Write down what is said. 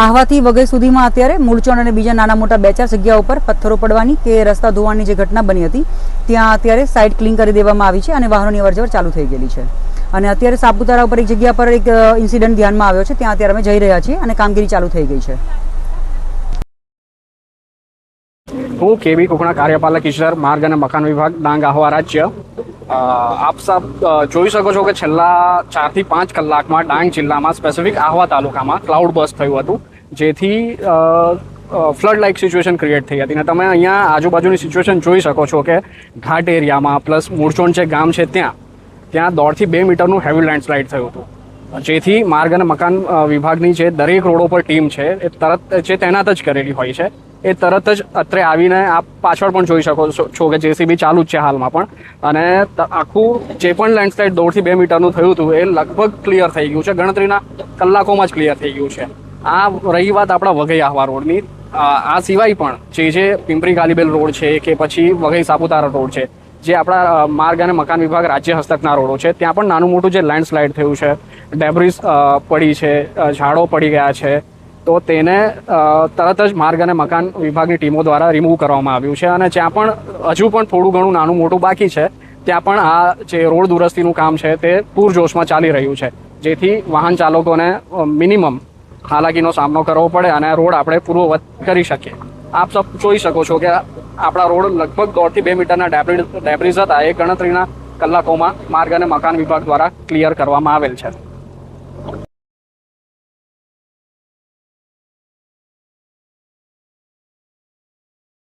આહવાથી વગેરે સુધીમાં અત્યારે મૂળચણ અને બીજા નાના મોટા બે ચાર જગ્યા ઉપર પથ્થરો પડવાની કે રસ્તા ધોવાની જે ઘટના બની હતી, ત્યાં અત્યારે સાઇડ ક્લીન કરી દેવામાં આવી છે અને વાહનોની અવરજવર ચાલુ થઈ ગયેલી છે. અને અત્યારે સાપુતારા ઉપર એક જગ્યા પર એક ઇન્સિડન્ટ ધ્યાનમાં આવ્યો છે, ત્યાં અત્યારે અમે જઈ રહ્યા છીએ અને કામગીરી ચાલુ થઈ ગઈ છે. હું કેબી કોકણા કાર્યપાલક ઈશ્વર માર્ગ અને મકાન વિભાગ, ડાંગ આહવા રાજ્ય. આપ સાબ જોઈ શકો છો કે છેલ્લા ચારથી પાંચ કલાકમાં ડાંગ જિલ્લામાં સ્પેસિફિક આહવા તાલુકામાં ક્લાઉડ બસ્ટ થયું હતું, જેથી ફ્લડ લાઇક સિચ્યુએશન ક્રિએટ થઈ હતી. અને તમે અહીંયા આજુબાજુની સિચ્યુએશન જોઈ શકો છો કે ઘાટ એરિયામાં પ્લસ મૂળચોણ જે ગામ છે ત્યાં ત્યાં દોઢથી બે મીટરનું હેવી લેન્ડસ્લાઇડ થયું હતું. જેથી માર્ગ અને મકાન વિભાગની જે દરેક રોડો પર ટીમ છે, એ તરત જે તૈનાત જ કરેલી હોય છે, એ તરત જ અત્રે આવીને આપ પાછળ પણ જોઈ શકો છો- કે જેસીબી ચાલુ જ છે હાલમાં પણ. અને આખું જે પણ લેન્ડસ્લાઇડ દોઢથી બે મીટરનું થયું હતું, એ લગભગ ક્લિયર થઈ ગયું છે, ગણતરીના કલાકોમાં જ ક્લિયર થઈ ગયું છે. આ રહી વાત આપણા વઘઈ આહવા રોડની આ સિવાય પણ જે જે પિંપરી ગાલીબેલ રોડ છે કે પછી વઘઈ સાપુતારા રોડ છે, જે આપણા માર્ગ અને મકાન વિભાગ રાજ્ય હસ્તકના રોડો છે, ત્યાં પણ નાનું મોટું જે લેન્ડસ્લાઇડ થયું છે ડેબ્રિસ પડી છે ઝાડો પડી ગયા છે, તો તેને તરત જ માર્ગ અને મકાન વિભાગની ટીમો દ્વારા રિમૂવ કરવામાં આવ્યું છે અને જ્યાં પણ, હજુ પણ થોડું ઘણું નાનું મોટું બાકી છે, ત્યાં પણ આ જે રોડ દુરસ્તીનું કામ છે તે પૂરજોશમાં ચાલી રહ્યું છે. જેથી વાહન ચાલકોને મિનિમમ હાલાકીનો સામનો કરવો પડે અને રોડ આપણે પૂર્વવત કરી શકીએ. આપ સબ જોઈ શકો છો કે આપણા રોડ લગભગ દોઢથી બે મીટરના ડેબ્રિસ હતા. એ ગણતરીના કલાકોમાં માર્ગ અને મકાન વિભાગ દ્વારા ક્લિયર કરવામાં આવેલ છે.